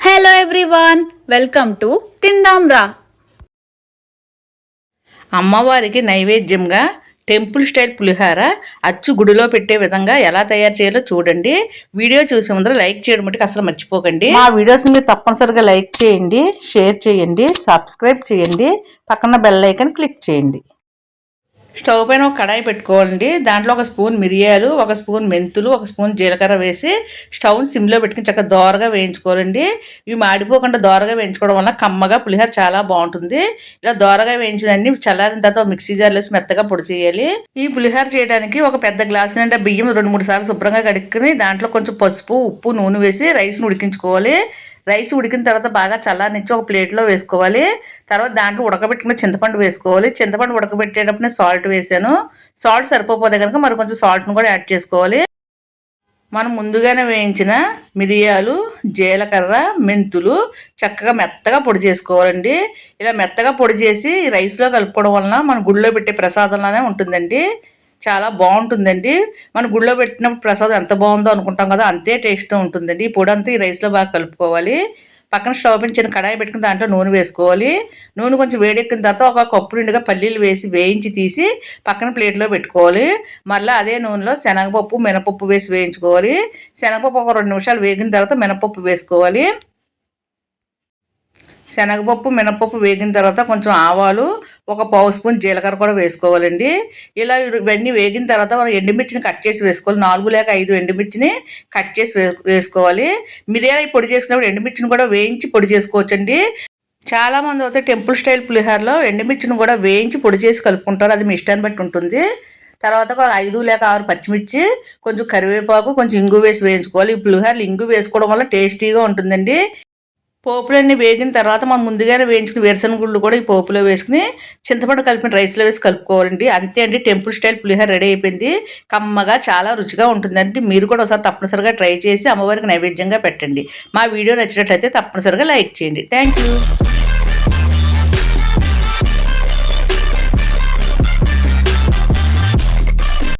Hello everyone welcome to తిందాం రా అమ్మవారికి నైవేద్యంగా టెంపుల్ స్టైల్ పులిహార అచ్చు గుడిలో పెట్టే విధంగా ఎలా తయారు చేయాలో చూడండి. వీడియో చూసే ముందర లైక్ చేయడం మటుకు అసలు మర్చిపోకండి. మా వీడియోస్ మీరు తప్పనిసరిగా లైక్ చేయండి షేర్ చేయండి సబ్స్క్రైబ్ చేయండి పక్కన బెల్ ఐకాన్ క్లిక్ చేయండి. స్టవ్ పైన ఒక కడాయి పెట్టుకోవాలండి. దాంట్లో ఒక స్పూన్ మిరియాలు ఒక స్పూన్ మెంతులు ఒక స్పూన్ జీలకర్ర వేసి స్టవ్ని సిమ్లో పెట్టుకుని చక్కగా దోరగా వేయించుకోవాలండి. ఇవి మాడిపోకుండా దోరగా వేయించుకోవడం వల్ల కమ్మగా పులిహోర చాలా బాగుంటుంది. ఇలా దోరగా వేయించినన్ని చల్లారిన తర్వాత మిక్సీ జార్లేసి మెత్తగా పొడి చేయాలి. ఈ పులిహోర చేయడానికి ఒక పెద్ద గ్లాస్ నిండా బియ్యం రెండు మూడు సార్లు శుభ్రంగా కడుక్కుని దాంట్లో కొంచెం పసుపు ఉప్పు నూనె వేసి రైస్ని ఉడికించుకోవాలి. రైస్ ఉడికిన తర్వాత బాగా చల్లారనిచ్చి ఒక ప్లేట్లో వేసుకోవాలి. తర్వాత దాంట్లో ఉడకబెట్టుకున్న చింతపండు వేసుకోవాలి. చింతపండు ఉడకబెట్టేటప్పుడు నేను సాల్ట్ వేసాను. సాల్ట్ సరిపోతే కనుక మరి కొంచెం సాల్ట్ను కూడా యాడ్ చేసుకోవాలి. మనం ముందుగానే వేయించిన మిరియాలు జీలకర్ర మెంతులు చక్కగా మెత్తగా పొడి చేసుకోవాలండి. ఇలా మెత్తగా పొడి చేసి రైస్లో కలుపుకోవడం వలన మన గుడిలో పెట్టే ప్రసాదంలానే ఉంటుందండి. చాలా బాగుంటుందండి. మన గుడిలో పెట్టినప్పుడు ప్రసాదం ఎంత బాగుందో అనుకుంటాం కదా అంతే టేస్ట్తో ఉంటుందండి. ఈ పొడి అంతా ఈ రైస్లో బాగా కలుపుకోవాలి. పక్కన స్టవ్ పైన చిన్న కడాయి పెట్టుకుని దాంట్లో నూనె వేసుకోవాలి. నూనె కొంచెం వేడెక్కిన తర్వాత ఒక కప్పు నిండుగా పల్లీలు వేసి వేయించి తీసి పక్కన ప్లేట్లో పెట్టుకోవాలి. మళ్ళీ అదే నూనెలో శనగపప్పు మినపప్పు వేసి వేయించుకోవాలి. శనగపప్పు ఒక రెండు నిమిషాలు వేగిన తర్వాత మినపప్పు వేసుకోవాలి. శనగపప్పు మినపప్పు వేగిన తర్వాత కొంచెం ఆవాలు ఒక పావు స్పూన్ జీలకర్ర కూడా వేసుకోవాలండి. ఇలా ఇవన్నీ వేగిన తర్వాత మనం ఎండుమిర్చిని కట్ చేసి వేసుకోవాలి. నాలుగు లేక ఐదు ఎండుమిర్చిని కట్ చేసి వేసుకోవాలి. మిరియాలు పొడి చేసినప్పుడు ఎండుమిర్చిని కూడా వేయించి పొడి చేసుకోవచ్చండి. చాలా మంది అయితే టెంపుల్ స్టైల్ పులిహార్లో ఎండుమిర్చిని కూడా వేయించి పొడి చేసి కలుపుకుంటారు. అది మీ ఇష్టాన్ని బట్టి ఉంటుంది. తర్వాత ఒక ఐదు లేక ఆరు పచ్చిమిర్చి కొంచెం కరివేపాకు కొంచెం ఇంగు వేసి వేయించుకోవాలి. ఈ పులిహోరలు ఇంగు వేసుకోవడం వల్ల టేస్టీగా ఉంటుందండి. పోపులన్నీ వేగిన తర్వాత మనం ముందుగానే వేయించుకుని వేరుశనగ గుళ్ళు కూడా ఈ పోపులో వేసుకుని చింతపండు కలిపిన రైస్లో వేసి కలుపుకోవాలండి. అంతే అండి టెంపుల్ స్టైల్ పులిహోర రెడీ అయిపోయింది. కమ్మగా చాలా రుచిగా ఉంటుందండి. మీరు కూడా ఒకసారి తప్పనిసరిగా ట్రై చేసి అమ్మవారికి నైవేద్యంగా పెట్టండి. మా వీడియో నచ్చినట్లయితే తప్పనిసరిగా లైక్ చేయండి. Thank you.